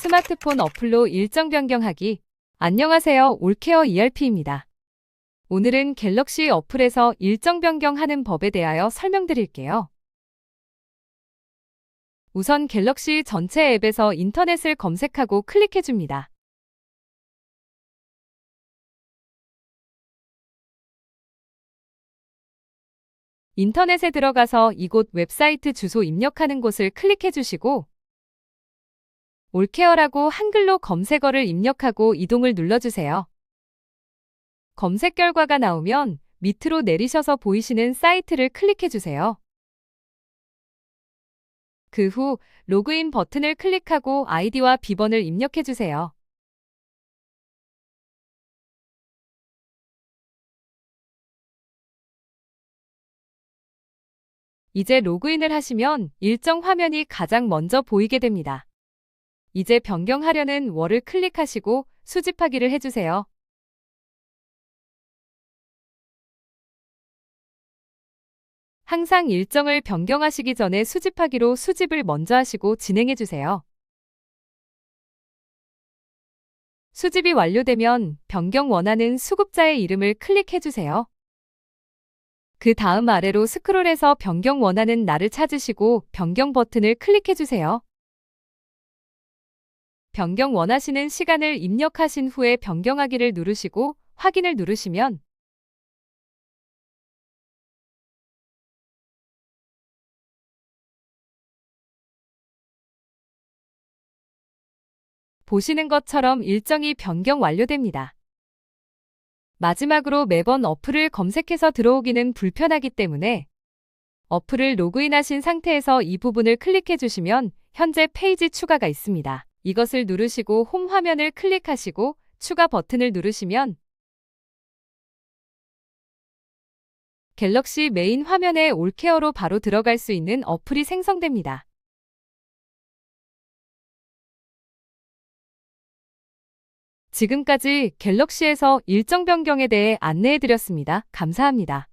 스마트폰 어플로 일정 변경하기. 안녕하세요. 올케어 ERP입니다. 오늘은 갤럭시 어플에서 일정 변경하는 법에 대하여 설명드릴게요. 우선 갤럭시 전체 앱에서 인터넷을 검색하고 클릭해줍니다. 인터넷에 들어가서 이곳 웹사이트 주소 입력하는 곳을 클릭해 주시고 올케어라고 한글로 검색어를 입력하고 이동을 눌러주세요. 검색 결과가 나오면 밑으로 내리셔서 보이시는 사이트를 클릭해 주세요. 그 후 로그인 버튼을 클릭하고 아이디와 비번을 입력해 주세요. 이제 로그인을 하시면 일정 화면이 가장 먼저 보이게 됩니다. 이제 변경하려는 월을 클릭하시고 수집하기를 해주세요. 항상 일정을 변경하시기 전에 수집하기로 수집을 먼저 하시고 진행해 주세요. 수집이 완료되면 변경 원하는 수급자의 이름을 클릭해 주세요. 그 다음 아래로 스크롤해서 변경 원하는 날을 찾으시고 변경 버튼을 클릭해 주세요. 변경 원하시는 시간을 입력하신 후에 변경하기를 누르시고 확인을 누르시면 보시는 것처럼 일정이 변경 완료됩니다. 마지막으로 매번 어플을 검색해서 들어오기는 불편하기 때문에 어플을 로그인하신 상태에서 이 부분을 클릭해 주시면 현재 페이지 추가가 있습니다. 이것을 누르시고 홈 화면을 클릭하시고 추가 버튼을 누르시면 갤럭시 메인 화면에 올케어로 바로 들어갈 수 있는 어플이 생성됩니다. 지금까지 갤럭시에서 일정 변경에 대해 안내해 드렸습니다. 감사합니다.